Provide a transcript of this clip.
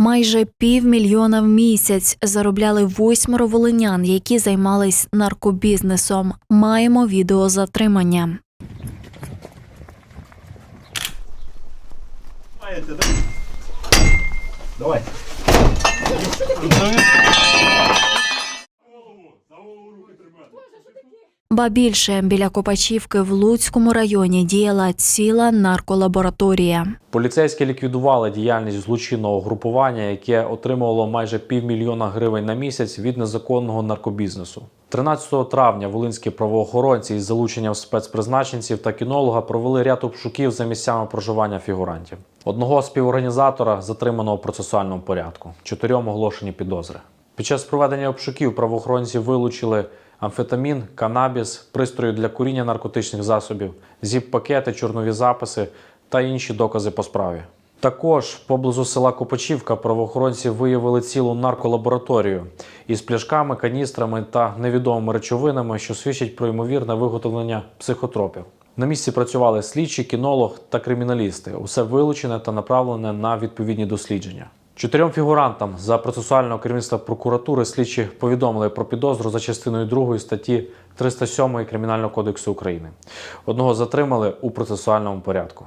Майже півмільйона в місяць заробляли восьмеро волинян, які займались наркобізнесом. Маємо відео затримання. Маєте, да? Давай. Ба більше біля Копачівки в Луцькому районі діяла ціла нарколабораторія. Поліцейські ліквідували діяльність злочинного групування, яке отримувало майже півмільйона гривень на місяць від незаконного наркобізнесу. 13 травня волинські правоохоронці із залученням спецпризначенців та кінолога провели ряд обшуків за місцями проживання фігурантів. Одного співорганізатора затримано у процесуальному порядку, чотирьом оголошені підозри. Під час проведення обшуків правоохоронці вилучили амфетамін, канабіс, пристрої для куріння наркотичних засобів, зіп-пакети, чорнові записи та інші докази по справі. Також поблизу села Копачівка правоохоронці виявили цілу нарколабораторію із пляшками, каністрами та невідомими речовинами, що свідчать про ймовірне виготовлення психотропів. На місці працювали слідчі, кінолог та криміналісти. Усе вилучене та направлене на відповідні дослідження. Чотирьом фігурантам за процесуального керівництва прокуратури слідчі повідомили про підозру за частиною 2 статті 307 Кримінального кодексу України. Одного затримали у процесуальному порядку.